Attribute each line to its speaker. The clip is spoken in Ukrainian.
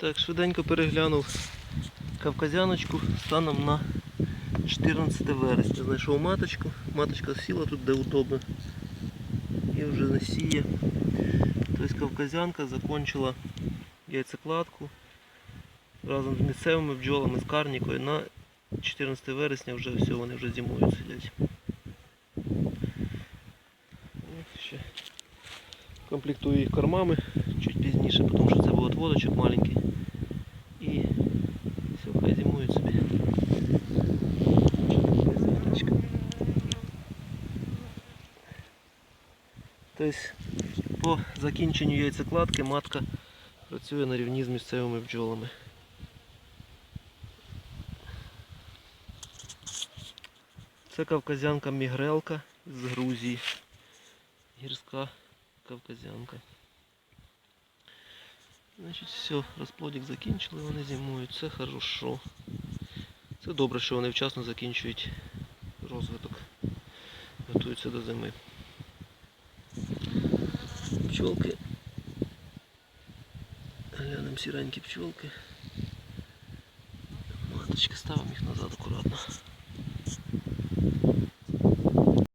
Speaker 1: Так, швиденько переглянув кавказяночку станом на 14 вересня. Знайшов маточку. Маточка сіла тут, де удобно. І вже не. Тобто кавказянка закончила яйцекладку разом з місцевими бджолами, з карнікою. На 14 вересня вже все, вони вже зимою сидять. Ось ще комплектую їх кормами чуть пізніше, отводочок маленький. І все, хай зимують собі. Тобто по закінченню яйцекладки матка працює на рівні з місцевими бджолами. Це кавказянка мігрелка з Грузії. Гірська кавказянка. Значить, все, розплодик закінчили, вони зимують, це хорошо. Це добре, що вони вчасно закінчують розвиток. Готуються до зими. Пчолки. Глянемо сіренькі пчолки. Маточки, ставимо їх назад акуратно.